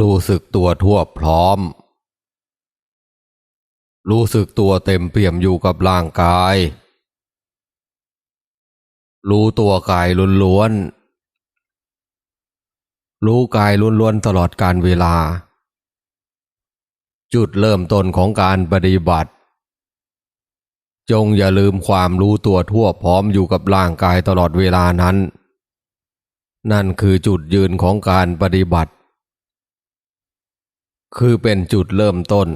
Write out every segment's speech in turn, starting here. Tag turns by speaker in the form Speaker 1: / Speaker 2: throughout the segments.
Speaker 1: รู้สึกตัวทั่วพร้อม รู้สึกตัวเต็มเปี่ยมอยู่กับร่างกาย รู้ตัวกายล้วนๆ รู้กายล้วนๆตลอดการเวลา จุดเริ่มต้นของการปฏิบัติ จงอย่าลืมความรู้ตัวทั่วพร้อมอยู่กับร่างกายตลอดเวลานั้น นั่นคือจุดยืนของการปฏิบัติ คือเป็นจุดเริ่มต้น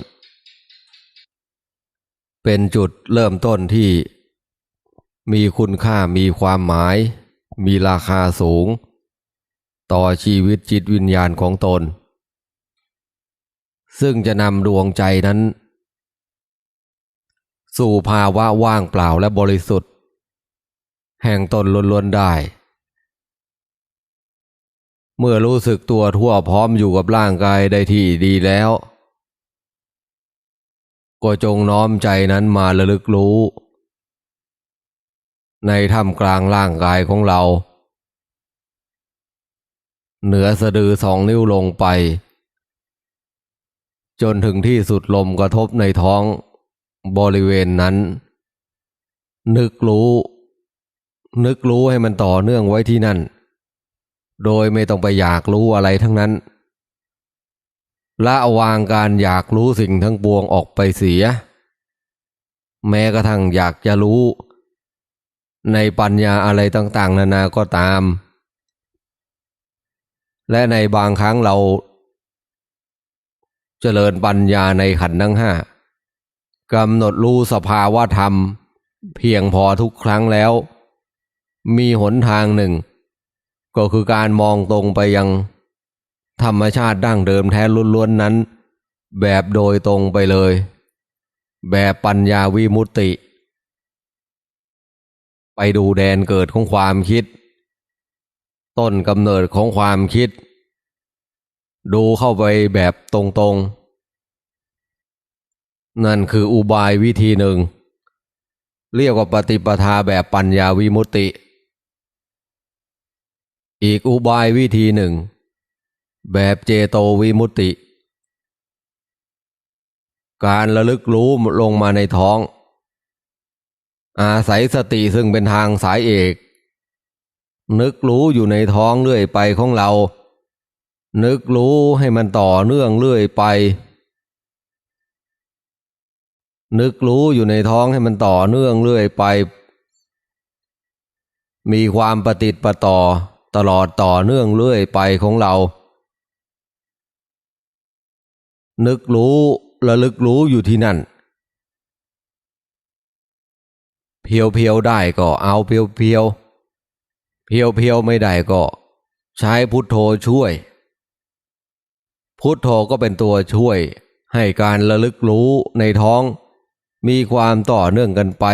Speaker 1: เป็นจุดเริ่มต้นที่มีคุณค่ามีความหมาย มีราคาสูง ต่อชีวิตจิตวิญญาณของตน ซึ่งจะนำดวงใจนั้น สู่ภาวะว่างเปล่าและบริสุทธิ์ แห่งตนล้วนๆได้ เมื่อรู้สึกตัวทั่วพร้อมอยู่กับร่างกายได้ที่ดีแล้ว ก็จงน้อมใจนั้นมาระลึกรู้ ในท่ามกลางร่างกายของเรา เหนือสะดือสองนิ้วลงไป จนถึงที่สุดลมกระทบในท้องบริเวณนั้น นึกรู้ นึกรู้ให้มันต่อเนื่องไว้ที่นั่น โดยไม่ต้องไปอยากรู้อะไรทั้งนั้น ละวางการอยากรู้สิ่งทั้งปวงออกไปเสีย แม้กระทั่งอยากจะรู้ ในปัญญาอะไรต่าง ๆ นานาก็ตาม และในบางครั้งเราเจริญปัญญาในขันธ์ทั้งห้ากำหนดรู้สภาวะธรรม เพียงพอทุกครั้งแล้ว มีหนทางหนึ่ง ก็คือการมองตรงไปยัง ธรรมชาติดั้งเดิมแท้ล้วนๆนั้น แบบโดยตรงไปเลย แบบปัญญาวิมุตติ ไปดูแดนเกิดของความคิด ต้นกำเนิดของความคิด ดูเข้าไปแบบตรงๆ นั่นคืออุบายวิธีหนึ่ง เรียกว่าปฏิปทาแบบปัญญาวิมุตติ อีกอุบายวิธีหนึ่ง แบบเจโตวิมุตติ การระลึกรู้ลงมาในท้อง อาศัยสติซึ่งเป็นทางสายเอก นึกรู้อยู่ในท้องเรื่อยไปของเรา นึกรู้ให้มันต่อเนื่องเรื่อยไป นึกรู้อยู่ในท้องให้มันต่อเนื่องเรื่อยไป มีความปฏิติประต่อ ตลอดต่อเนื่องเรื่อยไปของเรา นึกรู้ระลึกรู้อยู่ที่นั่น เพียวเพียวได้ก็เอาเพียวเพียวเพียวเพียวไม่ได้ก็ ใช้พุทโธช่วย พุทโธก็เป็นตัวช่วย ให้การระลึกรู้ในท้อง มีความต่อเนื่องกันไป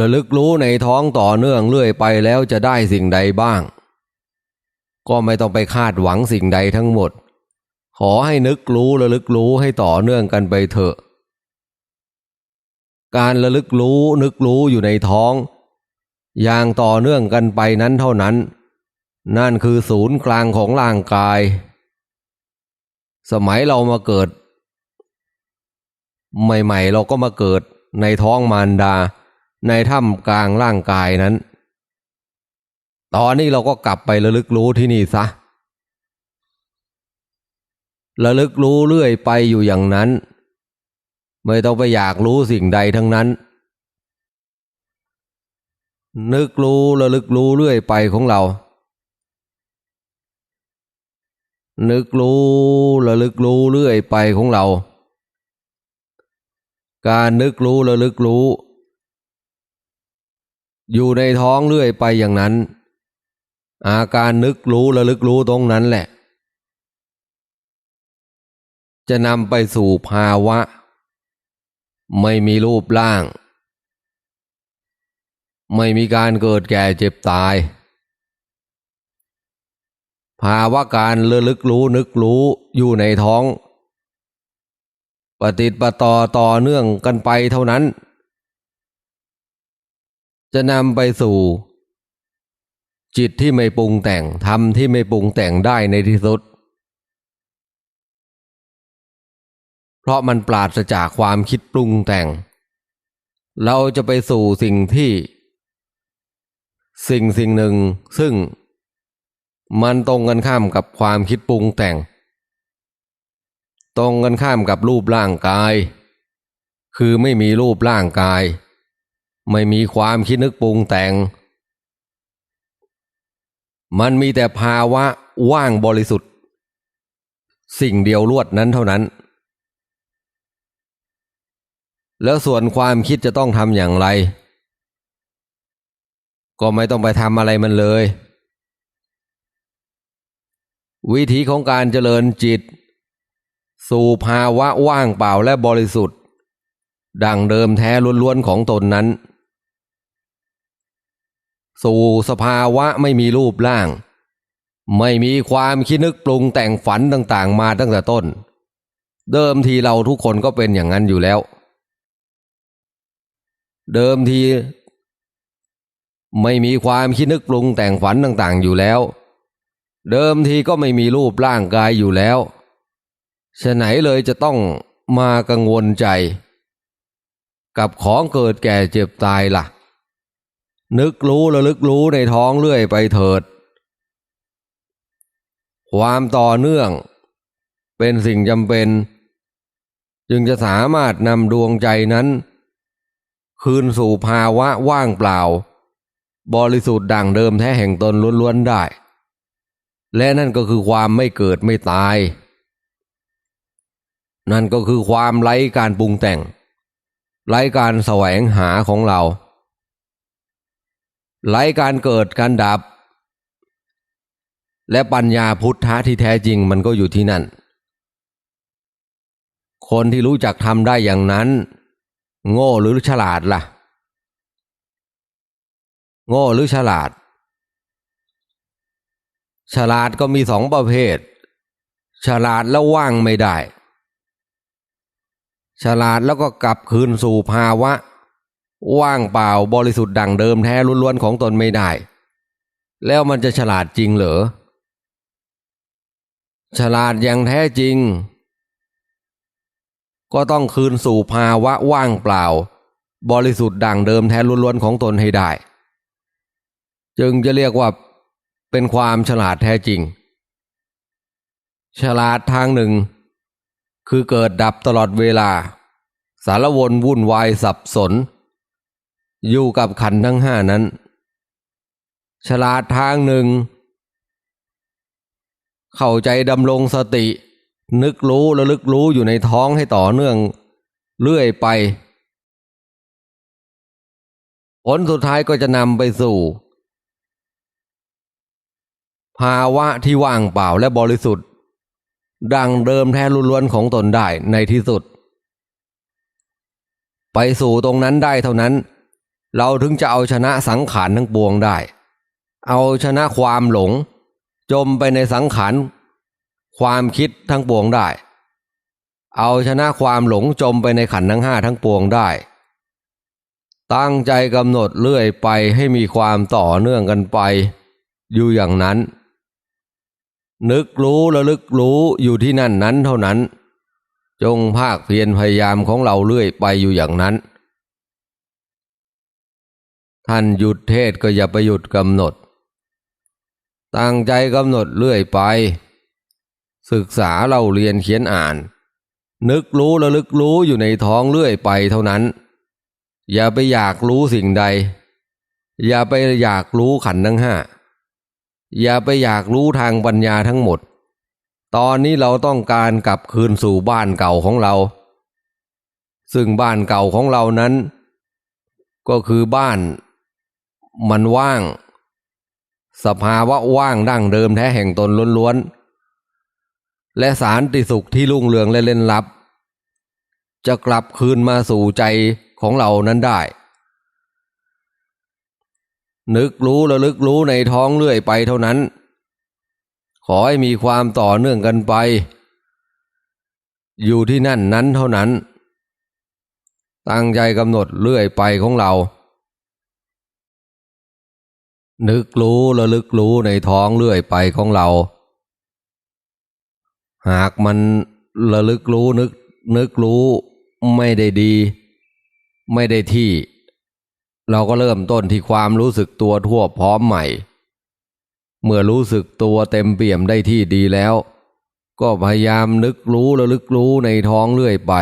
Speaker 1: ระลึกรู้ในท้องต่อเนื่องเรื่อยไปแล้วจะได้สิ่งใดบ้าง ก็ไม่ต้องไปคาดหวังสิ่งใดทั้งหมด ขอให้นึกรู้ระลึกรู้ให้ต่อเนื่องกันไปเถอะ การระลึกรู้นึกรู้อยู่ในท้อง อย่างต่อเนื่องกันไปนั้นเท่านั้น นั่นคือศูนย์กลางของร่างกาย สมัยเรามาเกิด ใหม่ๆ เราก็มาเกิดในท้องมารดา ในถ้ำกลางร่างกายนั้น ตอนนี้เราก็กลับไประลึกรู้ที่นี่ซะ ระลึกรู้เรื่อยไปอยู่อย่างนั้น ไม่ต้องไปอยากรู้สิ่งใดทั้งนั้น นึกรู้ระลึกรู้เรื่อยไปของเรา นึกรู้ระลึกรู้เรื่อยไปของเรา การนึกรู้ระลึกรู้ อยู่ในท้องเรื่อยไปอย่างนั้น อาการนึกรู้ระลึกรู้ตรงนั้นแหละ จะนำไปสู่ภาวะ ไม่มีรูปร่าง ไม่มีการเกิดแก่เจ็บตาย ภาวะการระลึกรู้นึกรู้อยู่ในท้อง ปฏิติดปต่อต่อเนื่องกันไปเท่านั้น จะนำไปสู่ จิตที่ไม่ปรุงแต่งธรรมที่ไม่ปรุงแต่งได้ในที่สุด เพราะมันปราศจากความคิดปรุงแต่ง เราจะไปสู่สิ่งที่ สิ่งสิ่งหนึ่งซึ่ง มันตรงกันข้ามกับความคิดปรุงแต่ง ตรงกันข้ามกับรูปร่างกาย คือไม่มีรูปร่างกาย ไม่มีความคิดนึกปรุงแต่ง มันมีแต่ภาวะว่างบริสุทธิ์ สิ่งเดียวลวดนั้นเท่านั้น แล้วส่วนความคิดจะต้องทำอย่างไร ก็ไม่ต้องไปทำอะไรมันเลย วิธีของการเจริญจิต สู่ภาวะว่างเปล่าและบริสุทธิ์ ดังเดิมแท้ล้วนๆของตนนั้น สู่สภาวะไม่มีรูปร่าง ไม่มีความคิดนึกปรุงแต่งฝันต่างๆ มาตั้งแต่ต้น เดิมทีเราทุกคนก็เป็นอย่างนั้นอยู่แล้ว เดิมที ไม่มีความคิดนึกปรุงแต่งฝันต่างๆ อยู่แล้ว เดิมทีก็ไม่มีรูปร่างกายอยู่แล้วฉะไหนเลยจะต้องมากังวลใจ กับของเกิดแก่เจ็บตายล่ะ นึกรู้ระลึกรู้ในท้องเรื่อยไปเถิด ความต่อเนื่อง เป็นสิ่งจำเป็น จึงจะสามารถนำดวงใจนั้น คืนสู่ภาวะว่างเปล่า บริสุทธิ์ดั่งเดิมแท้แห่งตนล้วนๆได้ และนั่นก็คือความไม่เกิดไม่ตาย นั่นก็คือความไร้การปรุงแต่ง ไร้การแสวงหาของเรา ไร้การเกิดการดับ และปัญญาพุทธะที่แท้จริงมันก็อยู่ที่นั่น คนที่รู้จักทำได้อย่างนั้น โง่หรือฉลาดล่ะ โง่หรือฉลาด ฉลาดก็มีสองประเภท ฉลาดแล้วว่างไม่ได้ ฉลาดแล้วก็กลับคืนสู่ภาวะ ว่างเปล่าบริสุทธิ์ดั่งเดิมแท้ล้วนๆของตนไม่ได้ แล้วมันจะฉลาดจริงเหรอ ฉลาดอย่างแท้จริง ก็ต้องคืนสู่ภาวะว่างเปล่า บริสุทธิ์ดั่งเดิมแท้ล้วนๆของตนให้ได้ จึงจะเรียกว่าเป็นความฉลาดแท้จริง ฉลาดทางหนึ่ง คือเกิดดับตลอดเวลา สารวนวุ่นวายสับสน อยู่กับขันทั้งห้านั้น ฉลาดทางหนึ่ง เข้าใจดำรงสติ นึกรู้ระลึกรู้อยู่ในท้องให้ต่อเนื่อง เรื่อยไป ผลสุดท้ายก็จะนำไปสู่ ภาวะที่ว่างเปล่าและบริสุทธิ์ ดังเดิมแท้ล้วนของตนได้ในที่สุด ไปสู่ตรงนั้นได้เท่านั้น เราถึงจะเอาชนะสังขารทั้งปวงได้ เอาชนะความหลง จมไปในสังขารความคิดทั้งปวงได้ เอาชนะความหลงจมไปในขันธ์ทั้งห้าทั้งปวงได้ ตั้งใจกำหนดเรื่อยไปให้มีความต่อเนื่องกันไป อยู่อย่างนั้น นึกรู้ระลึกรู้อยู่ที่นั่นนั้นเท่านั้น จงภาคเพียรพยายามของเราเรื่อยไปอยู่อย่างนั้น ท่านหยุดเทศก็อย่าไปหยุดกำหนด ตั้งใจกำหนดเรื่อยไป ศึกษาเราเรียนเขียนอ่าน นึกรู้ระลึกรู้อยู่ในท้องเรื่อยไปเท่านั้น อย่าไปอยากรู้สิ่งใด อย่าไปอยากรู้ขันทั้งห้าอย่าไปอยากรู้ทางปัญญาทั้งหมด ตอนนี้เราต้องการกลับคืนสู่บ้านเก่าของเรา ซึ่งบ้านเก่าของเรานั้น ก็คือบ้าน มันว่าง สภาวะว่างดั้งเดิมแท้แห่งตนล้วนๆ และสารติสุขที่รุ่งเรืองและเล่นลับ จะกลับคืนมาสู่ใจของเรานั้นได้ นึกรู้ระลึกรู้ในท้องเรื่อยไปเท่านั้น ขอให้มีความต่อเนื่องกันไป อยู่ที่นั่นนั้นเท่านั้นตั้งใจกำหนดเรื่อยไปของเรา นึกรู้ระลึกรู้ในท้องเรื่อยไปของเรา หากมันระลึกรู้นึกนึกรู้ไม่ได้ดี ไม่ได้ที่ เราก็เริ่มต้นที่ความรู้สึกตัวทั่วพร้อมใหม่ เมื่อรู้สึกตัวเต็มเปี่ยมได้ที่ดีแล้ว ก็พยายามนึกรู้ระลึกรู้ในท้องเรื่อยไป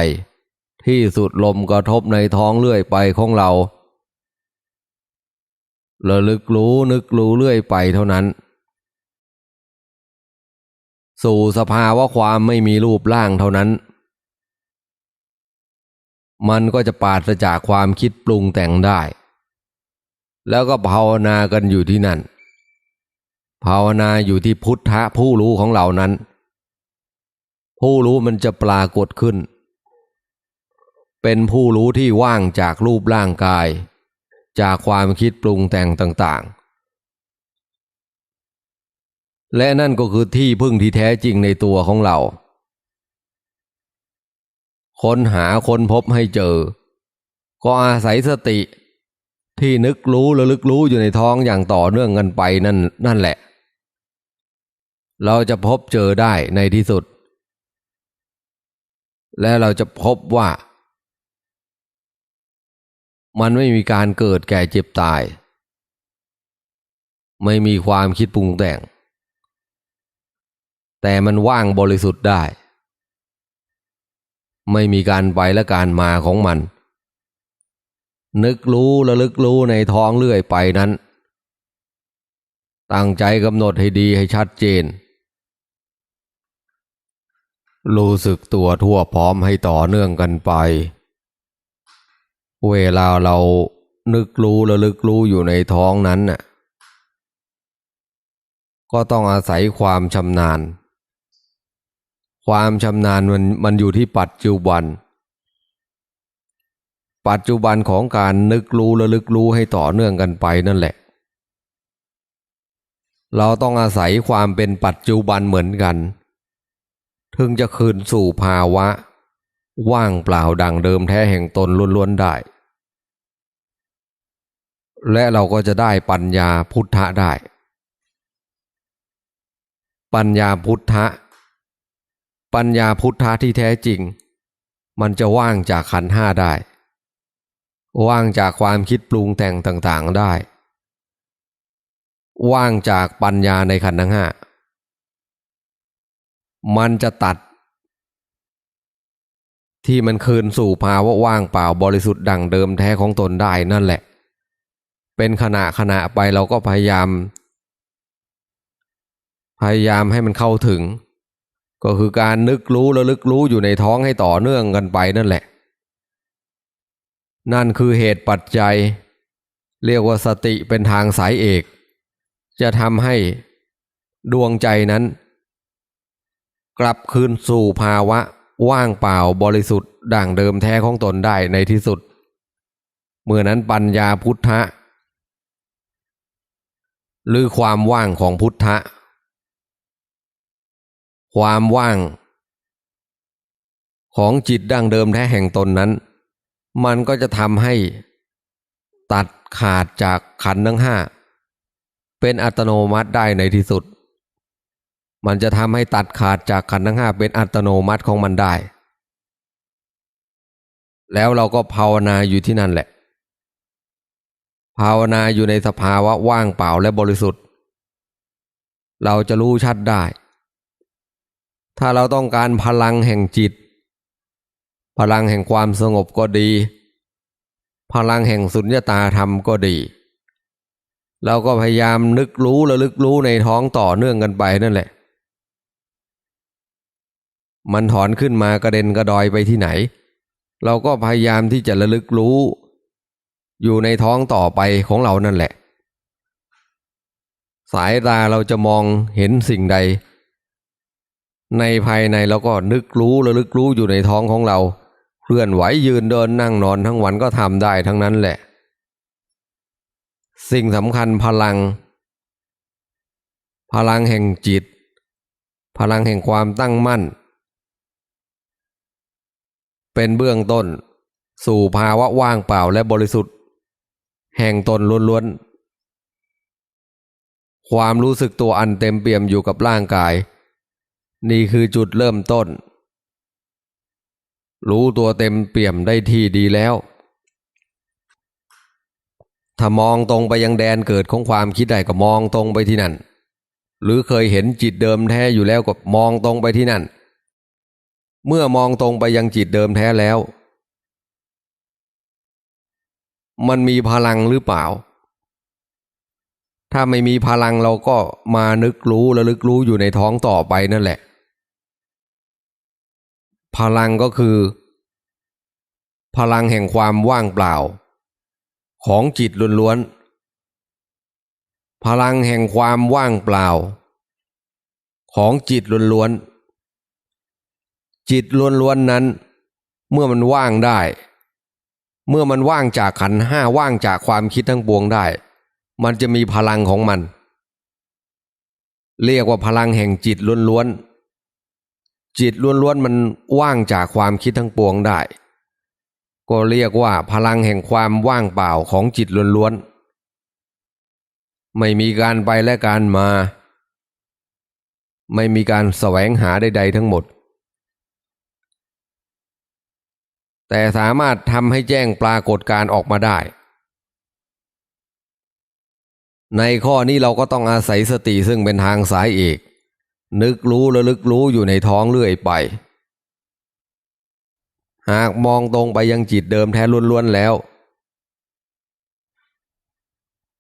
Speaker 1: ที่สุดลมกระทบในท้องเรื่อยไปของเรา ระลึกรู้นึกรู้เรื่อยไปเท่านั้น สู่สภาวะความไม่มีรูปร่างเท่านั้น มันก็จะปราศจากความคิดปรุงแต่งได้ แล้วก็ภาวนากันอยู่ที่นั่น ภาวนาอยู่ที่พุทธะผู้รู้ของเรานั้น ผู้รู้มันจะปรากฏขึ้น เป็นผู้รู้ที่ว่างจากรูปร่างกาย จากความคิดปรุงแต่งต่างๆ และนั่นก็คือที่พึ่งที่แท้จริงในตัวของเรา ค้นหาค้นพบให้เจอ ก็อาศัยสติที่นึกรู้ระลึกรู้อยู่ในท้องอย่างต่อเนื่องกันไปนั่นนั่นแหละ เราจะพบเจอได้ในที่สุด และเราจะพบว่า มันไม่มีการเกิดแก่เจ็บตาย ไม่มีความคิดปรุงแต่ง แต่มันว่างบริสุทธิ์ได้ ไม่มีการไปและการมาของมัน นึกรู้ระลึกรู้ในท้องเรื่อยไปนั้น ตั้งใจกำหนดให้ดีให้ชัดเจน รู้สึกตัวทั่วพร้อมให้ต่อเนื่องกันไป เวลาเรานึกรู้ระลึกรู้อยู่ในท้องนั้นน่ะก็ต้องอาศัยความชำนาญ ความชำนาญมันมันอยู่ที่ปัจจุบัน ปัจจุบันของการนึกรู้ระลึกรู้ให้ต่อเนื่องกันไปนั่นแหละ เราต้องอาศัยความเป็นปัจจุบันเหมือนกัน ถึงจะคืนสู่ภาวะ ว่างเปล่าดังเดิมแท้แห่งตนล้วนๆได้ และเราก็จะได้ปัญญาพุทธะได้ ปัญญาพุทธะ ปัญญาพุทธะที่แท้จริง มันจะว่างจากขันห้าได้ ว่างจากความคิดปรุงแต่งต่างๆได้ ว่างจากปัญญาในขันธ์ทั้งห้ามันจะตัด ที่มันคืนสู่ภาวะว่างเปล่าบริสุทธิ์ดังเดิมแท้ของตนได้นั่นแหละ เป็นขณะขณะไปเราก็พยายาม พยายามให้มันเข้าถึง ก็คือการนึกรู้ระลึกรู้อยู่ในท้องให้ต่อเนื่องกันไปนั่นแหละ นั่นคือเหตุปัจจัย เรียกว่าสติเป็นทางสายเอก จะทำให้ดวงใจนั้น กลับคืนสู่ภาวะ ว่างเปล่าบริสุทธิ์ดั่งเดิมแท้ของตนได้ในที่สุด เมื่อนั้นปัญญาพุทธะ หรือความว่างของพุทธะ ความว่าง ของจิตดั้งเดิมแท้แห่งตนนั้น มันก็จะทำให้ตัดขาดจากขันธ์ทั้งห้า เป็นอัตโนมัติได้ในที่สุด มันจะทำให้ตัดขาดจากขันธ์ทั้งห้าเป็นอัตโนมัติของมันได้ แล้วเราก็ภาวนาอยู่ที่นั่นแหละ ภาวนาอยู่ในสภาวะว่างเปล่าและบริสุทธิ์ เราจะรู้ชัดได้ ถ้าเราต้องการพลังแห่งจิต พลังแห่งความสงบก็ดี พลังแห่งสุญญตาธรรมก็ดีเราก็พยายามนึกรู้ระลึกรู้ในท้องต่อเนื่องกันไปนั่นแหละ มันถอนขึ้นมากระเด็นกระดอยไปที่ไหน เราก็พยายามที่จะระลึกรู้ อยู่ในท้องต่อไปของเรานั่นแหละ สายตาเราจะมองเห็นสิ่งใด ในภายในเราก็นึกรู้ระลึกรู้อยู่ในท้องของเรา เคลื่อนไหวยืนเดินนั่งนอนทั้งวันก็ทำได้ทั้งนั้นแหละ สิ่งสำคัญพลัง พลังแห่งจิต พลังแห่งความตั้งมั่น เป็นเบื้องต้น สู่ภาวะว่างเปล่าและบริสุทธิ์ แห่งตนล้วนๆ ความรู้สึกตัวอันเต็มเปี่ยมอยู่กับร่างกาย นี่คือจุดเริ่มต้น รู้ตัวเต็มเปี่ยมได้ที่ดีแล้ว ถ้ามองตรงไปยังแดนเกิดของความคิดได้ก็มองตรงไปที่นั่น หรือเคยเห็นจิตเดิมแท้อยู่แล้วก็มองตรงไปที่นั่น เมื่อมองตรงไปยังจิตเดิมแท้แล้ว มันมีพลังหรือเปล่า ถ้าไม่มีพลังเราก็มานึกรู้และลึกรู้อยู่ในท้องต่อไปนั่นแหละ พลังก็คือ พลังแห่งความว่างเปล่า ของจิตล้วนๆ พลังแห่งความว่างเปล่า ของจิตล้วนๆ จิตล้วนๆนั้น เมื่อมันว่างได้ เมื่อมันว่างจากขันห้าว่างจากความคิดทั้งปวงได้ มันจะมีพลังของมัน เรียกว่าพลังแห่งจิตล้วนๆจิตล้วนๆมันว่างจากความคิดทั้งปวงได้ ก็เรียกว่าพลังแห่งความว่างเปล่าของจิตล้วนๆไม่มีการไปและการมา ไม่มีการแสวงหาใดๆทั้งหมด แต่สามารถทำให้แจ้งปรากฏการออกมาได้ ในข้อนี้เราก็ต้องอาศัยสติซึ่งเป็นทางสายเอกนึกรู้และลึกรู้อยู่ในท้องเรื่อยไป หากมองตรงไปยังจิตเดิมแท้ล้วนๆแล้ว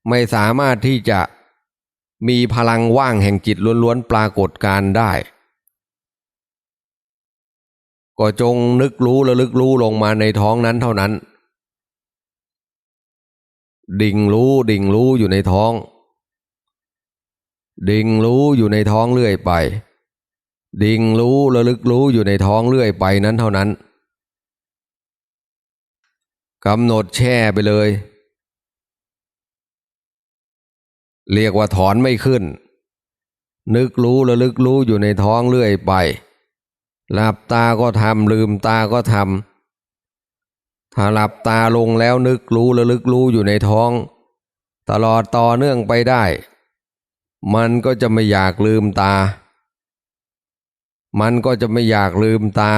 Speaker 1: ไม่สามารถที่จะมีพลังว่างแห่งจิตล้วนๆปรากฏการได้ ก็จงนึกรู้และลึกรู้ลงมาในท้องนั้นเท่านั้น ดิ่งรู้ดิ่งรู้อยู่ในท้อง ดิ่งรู้อยู่ในท้องเรื่อยไป ดิ่งรู้และลึกรู้อยู่ในท้องเรื่อยไปนั้นเท่านั้นกำหนดแช่ไปเลย เรียกว่าถอนไม่ขึ้น นึกรู้และลึกรู้อยู่ในท้องเรื่อยไป หลับตาก็ทำลืมตาก็ทำถ้าหลับตาลงแล้วนึกรู้และลึกรู้อยู่ในท้อง ตลอดต่อเนื่องไปได้ มันก็จะไม่อยากลืมตา มันก็จะไม่อยากลืมตา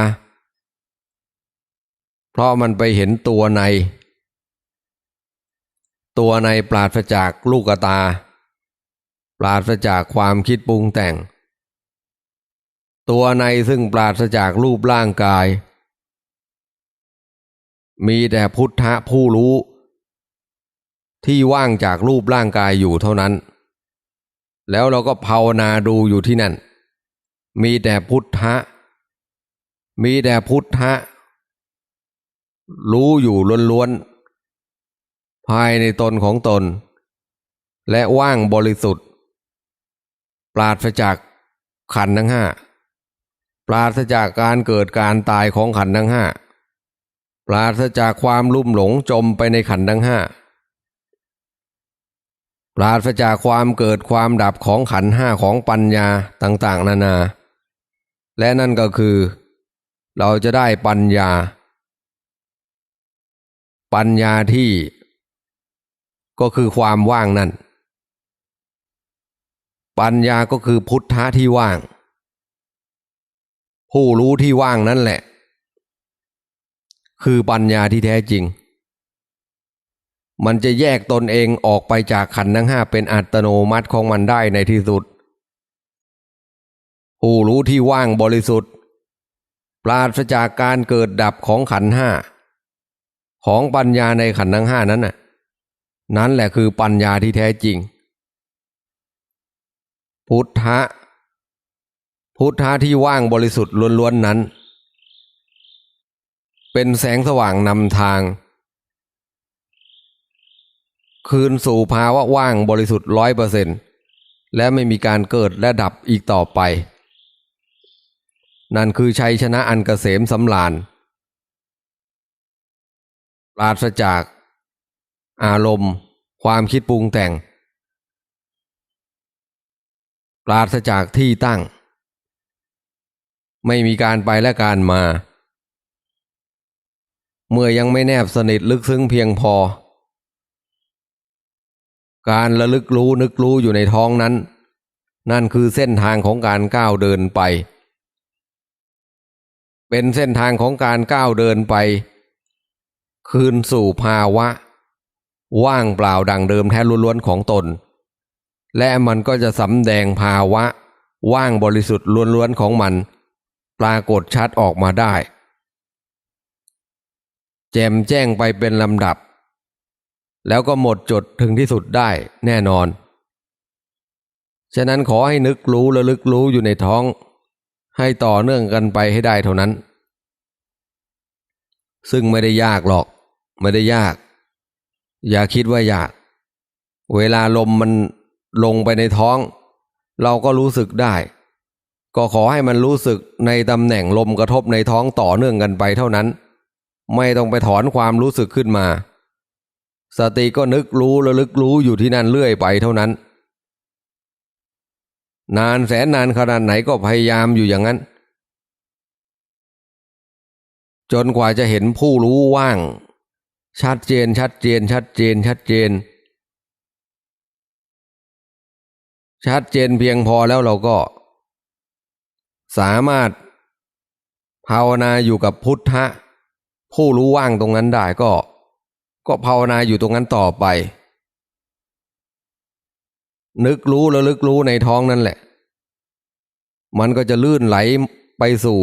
Speaker 1: เพราะมันไปเห็นตัวใน ตัวในปราศจากลูกตา ปราศจากความคิดปรุงแต่ง ตัวในซึ่งปราศจากรูปร่างกาย มีแต่พุทธะผู้รู้ ที่ว่างจากรูปร่างกายอยู่เท่านั้น แล้วเราก็ภาวนาดูอยู่ที่นั่น มีแต่พุทธะ มีแต่พุทธะ รู้อยู่ล้วนๆ ภายในตนของตน และว่างบริสุทธิ์ ปราศจากขันธ์ทั้งห้า ปราศจากการเกิดการตายของขันธ์ทั้งห้าปราศจากความลุ่มหลงจมไปในขันธ์ทั้งห้าปราศจากความเกิดความดับของขันธ์ห้าของปัญญาต่าง ๆ นานา และนั่นก็คือ เราจะได้ปัญญา ปัญญาที่ ก็คือความว่างนั่น ปัญญาก็คือพุทธะที่ว่าง ผู้รู้ที่ว่างนั่นแหละ คือปัญญาที่แท้จริง มันจะแยกตนเองออกไปจากขันธ์ทั้งห้าเป็นอัตโนมัติของมันได้ในที่สุด ผู้รู้ที่ว่างบริสุทธิ์ ปราศจากการเกิดดับของขันธ์ห้าของปัญญาในขันธ์ทั้งห้านั้นน่ะนั่นแหละคือปัญญาที่แท้จริง พุทธะ พุทธะที่ว่างบริสุทธิ์ล้วนๆนั้น เป็นแสงสว่างนำทาง คืนสู่ภาวะว่างบริสุทธิ์ร้อยเปอร์เซ็นและไม่มีการเกิดและดับอีกต่อไป นั่นคือชัยชนะอันเกษมสำราญปราศจาก อารมณ์ ความคิดปรุงแต่ง ปราศจากที่ตั้ง ไม่มีการไปและการมา เมื่อยังไม่แนบสนิทลึกซึ้งเพียงพอ การระลึกรู้นึกรู้อยู่ในท้องนั้น นั่นคือเส้นทางของการก้าวเดินไป เป็นเส้นทางของการก้าวเดินไป คืนสู่ภาวะ ว่างเปล่าดังเดิมแท้ล้วนๆของตน และมันก็จะสำแดงภาวะ ว่างบริสุทธิ์ล้วนๆของมัน ปรากฏชัดออกมาได้ แจมแจ้งไปเป็นลำดับ แล้วก็หมดจดถึงที่สุดได้แน่นอน ฉะนั้นขอให้นึกรู้และลึกรู้อยู่ในท้อง ให้ต่อเนื่องกันไปให้ได้เท่านั้น ซึ่งไม่ได้ยากหรอก ไม่ได้ยาก อย่าคิดว่ายาก เวลาลมมันลงไปในท้อง เราก็รู้สึกได้ ก็ขอให้มันรู้สึกในตำแหน่งลมกระทบในท้องต่อเนื่องกันไปเท่านั้น ไม่ต้องไปถอนความรู้สึกขึ้นมา สติก็นึกรู้ระลึกรู้อยู่ที่นั่นเรื่อยไปเท่านั้น นานแสนนานขนาดไหนก็พยายามอยู่อย่างนั้น จนกว่าจะเห็นผู้รู้ว่าง ชัดเจนชัดเจน ชัดเจน ชัดเจน ชัดเจนเพียงพอแล้วเราก็ สามารถภาวนาอยู่กับพุทธะ ผู้รู้ว่างตรงนั้นได้ก็ ก็ภาวนาอยู่ตรงนั้นต่อไป นึกรู้แล้วลึกรู้ในท้องนั่นแหละ มันก็จะลื่นไหลไปสู่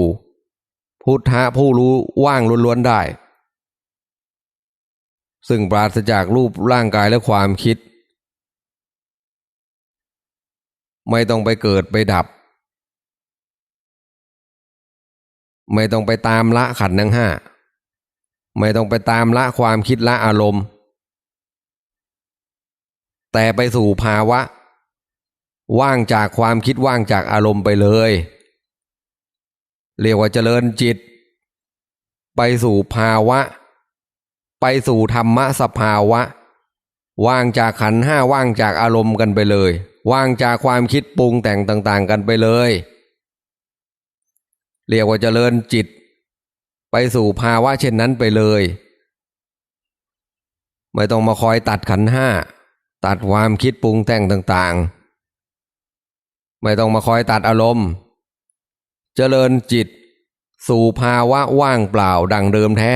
Speaker 1: พุทธะผู้รู้ว่างล้วนๆได้ ซึ่งปราศจากรูปร่างกายและความคิด ไม่ต้องไปเกิดไปดับ ไม่ต้องไปตามละขันธ์ทั้งห้าไม่ต้องไปตามละความคิดละอารมณ์ แต่ไปสู่ภาวะ ว่างจากความคิดว่างจากอารมณ์ไปเลย เรียกว่าเจริญจิต ไปสู่ภาวะ ไปสู่ธรรมะสภาวะ ว่างจากขันธ์ห้าว่างจากอารมณ์กันไปเลย ว่างจากความคิดปรุงแต่งต่าง ๆ กันไปเลย เรียกว่าเจริญจิต ไปสู่ภาวะเช่นนั้นไปเลย ไม่ต้องมาคอยตัดขันห้า ตัดความคิดปรุงแต่งต่างๆ ไม่ต้องมาคอยตัดอารมณ์ เจริญจิต สู่ภาวะว่างเปล่าดังเดิมแท้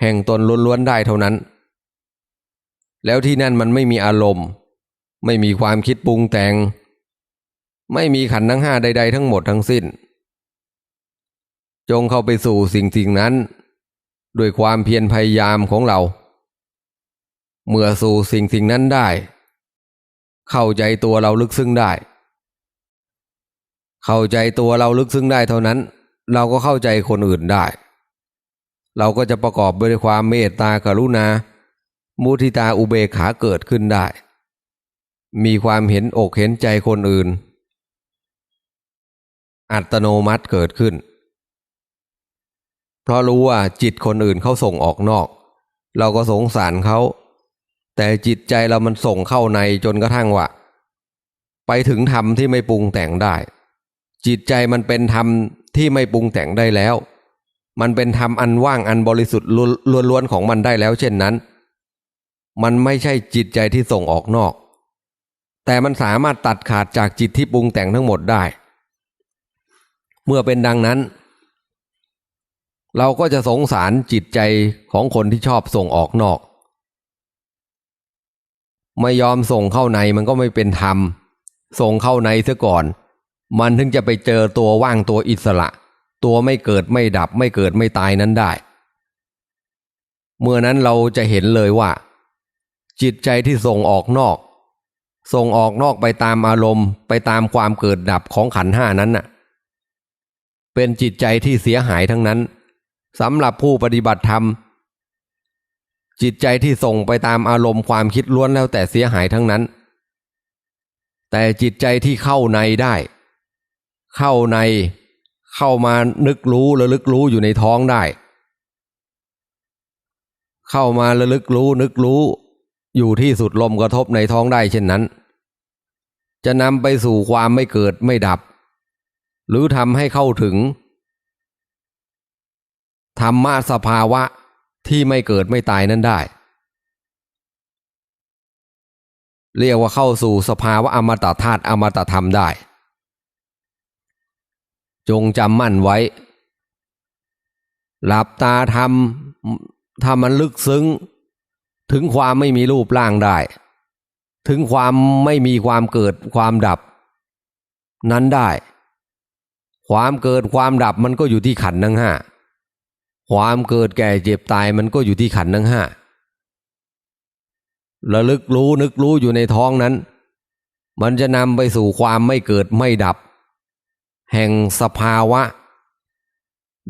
Speaker 1: แห่งตนล้วนๆได้เท่านั้น แล้วที่นั่นมันไม่มีอารมณ์ ไม่มีความคิดปรุงแต่ง ไม่มีขันทั้งห้าใดๆทั้งหมดทั้งสิ้น จงเข้าไปสู่สิ่งสิ่งนั้น ด้วยความเพียรพยายามของเรา เมื่อสู่สิ่งสิ่งนั้นได้ เข้าใจตัวเราลึกซึ้งได้ เข้าใจตัวเราลึกซึ้งได้เท่านั้น เราก็เข้าใจคนอื่นได้ เราก็จะประกอบไปด้วยความเมตตากรุณา มุทิตาอุเบกขาเกิดขึ้นได้ มีความเห็นอกเห็นใจคนอื่น อัตโนมัติเกิดขึ้น เพราะรู้ว่าจิตคนอื่นเขาส่งออกนอก เราก็สงสารเขาแต่จิตใจเรามันส่งเข้าในจนกระทั่งว่า ไปถึงธรรมที่ไม่ปรุงแต่งได้ จิตใจมันเป็นธรรมที่ไม่ปรุงแต่งได้แล้ว มันเป็นธรรมอันว่างอันบริสุทธิ์ล้วนๆของมันได้แล้ว เช่นนั้น มันไม่ใช่จิตใจที่ส่งออกนอก แต่มันสามารถตัดขาดจากจิตที่ปรุงแต่งทั้งหมดได้ เมื่อเป็นดังนั้น เราก็จะสงสารจิตใจของคนที่ชอบส่งออกนอก ไม่ยอมส่งเข้าในมันก็ไม่เป็นธรรม ส่งเข้าในเสียก่อน มันถึงจะไปเจอตัวว่างตัวอิสระ ตัวไม่เกิดไม่ดับไม่เกิดไม่ตายนั้นได้ เมื่อนั้นเราจะเห็นเลยว่า จิตใจที่ส่งออกนอก ส่งออกนอกไปตามอารมณ์ไปตามความเกิดดับของขันห้านั้นน่ะ เป็นจิตใจที่เสียหายทั้งนั้น สำหรับผู้ปฏิบัติธรรม จิตใจที่ส่งไปตามอารมณ์ความคิดล้วนแล้วแต่เสียหายทั้งนั้น แต่จิตใจที่เข้าในได้ เข้าในเข้ามานึกรู้ระลึกรู้อยู่ในท้องได้ เข้ามาระลึกรู้นึกรู้อยู่ที่สุดลมกระทบในท้องได้เช่นนั้น จะนำไปสู่ความไม่เกิดไม่ดับ หรือทำให้เข้าถึง ธรรมะสภาวะที่ไม่เกิดไม่ตายนั้นได้ เรียกว่าเข้าสู่สภาวะอมตะธาตุอมตะธรรมได้ จงจำมั่นไว้ หลับตาทำถ้ามันลึกซึ้ง ถึงความไม่มีรูปร่างได้ ถึงความไม่มีความเกิดความดับ นั้นได้ ความเกิดความดับมันก็อยู่ที่ขันธ์ทั้งห้า ความเกิดแก่เจ็บตายมันก็อยู่ที่ขันทั้งห้าระลึกรู้นึกรู้อยู่ในท้องนั้น มันจะนำไปสู่ความไม่เกิดไม่ดับ แห่งสภาวะ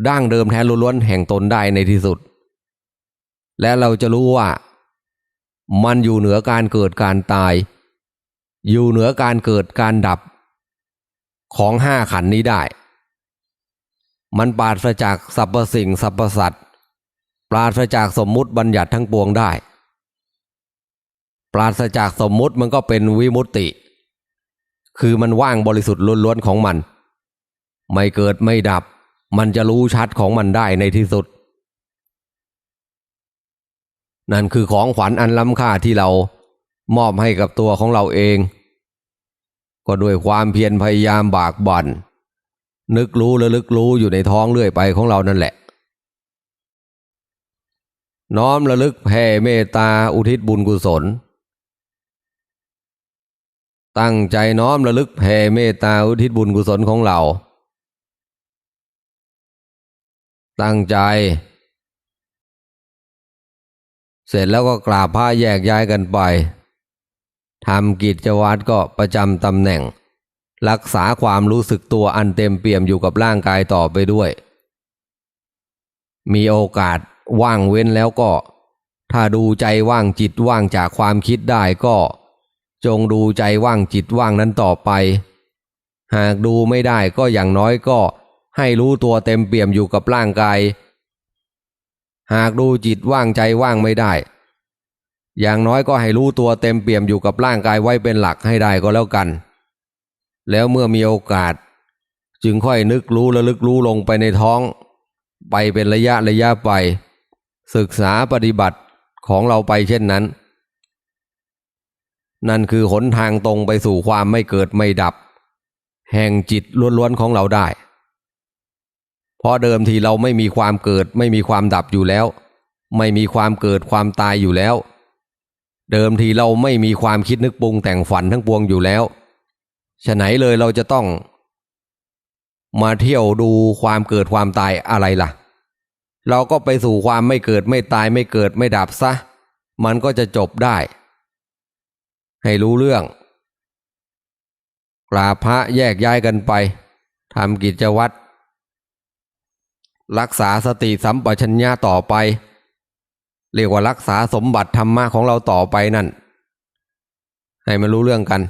Speaker 1: ดั้งเดิมแท้ล้วนแห่งตนได้ในที่สุด และเราจะรู้ว่า มันอยู่เหนือการเกิดการตาย อยู่เหนือการเกิดการดับ ของห้าขันนี้ได้ มันปราศจากสรรพสิ่งสรรพสัตว์ปราศจากสมมุติบัญญัติทั้งปวงได้ ปราศจากสมมุติมันก็เป็นวิมุตติ คือมันว่างบริสุทธิ์ล้วนๆของมัน ไม่เกิดไม่ดับ มันจะรู้ชัดของมันได้ในที่สุด นั่นคือของขวัญอันล้ำค่าที่เรามอบให้กับตัวของเราเอง ก็ด้วยความเพียรพยายามบากบัน่ นึกรู้และลึกรู้อยู่ในท้องเรื่อยไปของเรานั่นแหละ น้อมระลึกแผ่เมตตาอุทิศบุญกุศล ตั้งใจน้อมระลึกแผ่เมตตาอุทิศบุญกุศลของเรา ตั้งใจ เสร็จแล้วก็กราบพระแยกย้ายกันไปทำกิจวัตรก็ประจำตำแหน่ง รักษาความรู้สึกตัวอันเต็มเปี่ยมอยู่กับร่างกายต่อไปด้วย มีโอกาสว่างเว้นแล้วก็ ถ้าดูใจว่างจิตว่างจากความคิดได้ก็ จงดูใจว่างจิตว่างนั้นต่อไป หากดูไม่ได้ก็อย่างน้อยก็ ให้รู้ตัวเต็มเปี่ยมอยู่กับร่างกาย หากดูจิตว่างใจว่างไม่ได้ อย่างน้อยก็ให้รู้ตัวเต็มเปี่ยมอยู่กับร่างกายไว้เป็นหลักให้ได้ก็แล้วกัน แล้วเมื่อมีโอกาส จึงค่อยนึกรู้และลึกรู้ลงไปในท้อง ไปเป็นระยะระยะไป ศึกษาปฏิบัติของเราไปเช่นนั้น นั่นคือหนทางตรงไปสู่ความไม่เกิดไม่ดับ แห่งจิตล้วนๆของเราได้ เพราะเดิมทีเราไม่มีความเกิดไม่มีความดับอยู่แล้ว ไม่มีความเกิดความตายอยู่แล้ว เดิมทีเราไม่มีความคิดนึกปรุงแต่งฝันทั้งปวงอยู่แล้ว ฉะไหนเลยเราจะต้องมาเที่ยวดูความเกิดความตายอะไรล่ะ เราก็ไปสู่ความไม่เกิดไม่ตายไม่เกิดไม่ดับซะ มันก็จะจบได้ ให้รู้เรื่องกราพระแยกย้ายกันไปทำกิจวัตรรักษาสติสัมปชัญญะต่อไป เรียกว่ารักษาสมบัติธรรมะของเราต่อไปนั่น ให้มันรู้เรื่องกัน